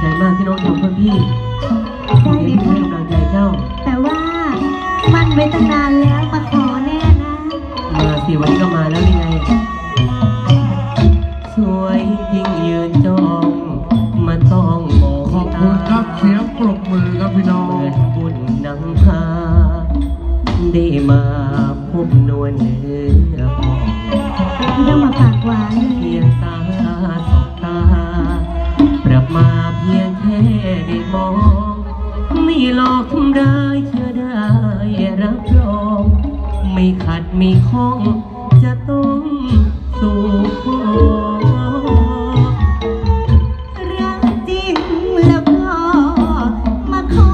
ใจมากที่น้องทำเพื่อพี่ได้เดี๋ยวเลพี่ยให้ค่ะกำลังใจเจ้า แต่ว่ามันไว้ตั้งนานแล้วมาขอแน่นะ มาสิวันนี้ก็มาแล้วยังไง สวยจริงยืนจ้องมาต้องมองขอบคุณครับเสียงปรบมือครับพี่น้องเปิดบุญนำพาได้มาพบนวลเนื้อพอง ไม่ต้องมาปากหวานเลเพียยงตาส รับรอง ไม่ขัดไม่ข้อง จะต้องสู่ขอรักจริงแล้วก็มาขอ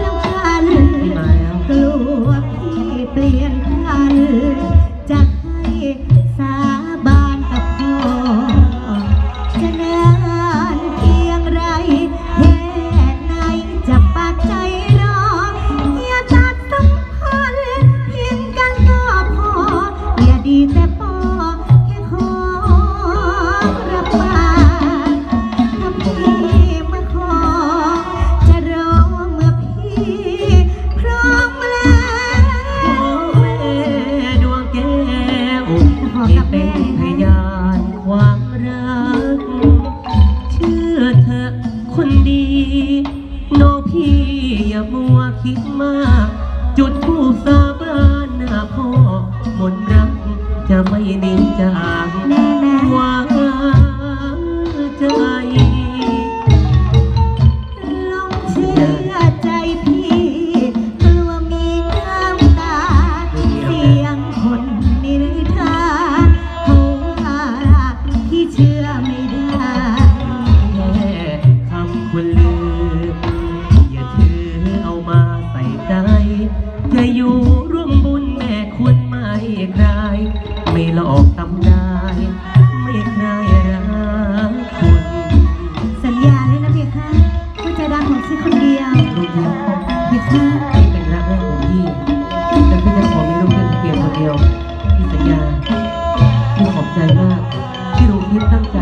แล้วกันพี่มาแล้วกลัวพี่เปลี่ยนพัน มัวคิดมาก จุดทูปสาบานหน้าพ่อมนต์รัก จะไม่หนีจากแน่นะวางใจลองเชื่อใจพี่กลัวมีน้ำตา เสียงคนนิรทาเขาว่าพี่เชื่อไม่ได้ แค่คำคุณลือ หลอกทำได้ไม่ได้รักคุณสัญญาเลยนะเพียค่ะว่าจะรักของพี่คนเดียวลูกยิ้มพี่คะพี่เป็นรักแรกของพี่แต่พี่จะขอมีลูกแค่เพียงคนเดียวพี่สัญญาพี่ขอบใจมากที่รู้คิดตั้งใจ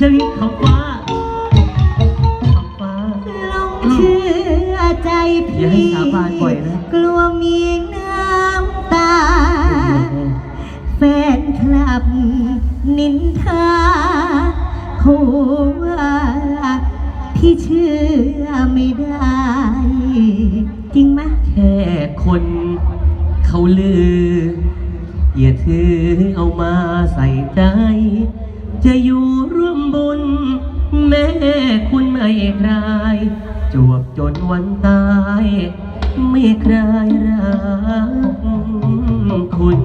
ไม่ใช่เขาฟ้าเขาฟ้าลองเชื่อใจอย่าพี่สาบานบ่อยนะ กลัวมีน้ำตา แฟนคลับนินทาเขว่าพี่เชื่อไม่ได้ จริงไหมแค่คนเขาลือ อย่าถือเอามาใส่ใจ จะอยู่ร่วมบุญ แม่คุณไม่คลาย จวบจนวันตาย ไม่ใครรักคุณ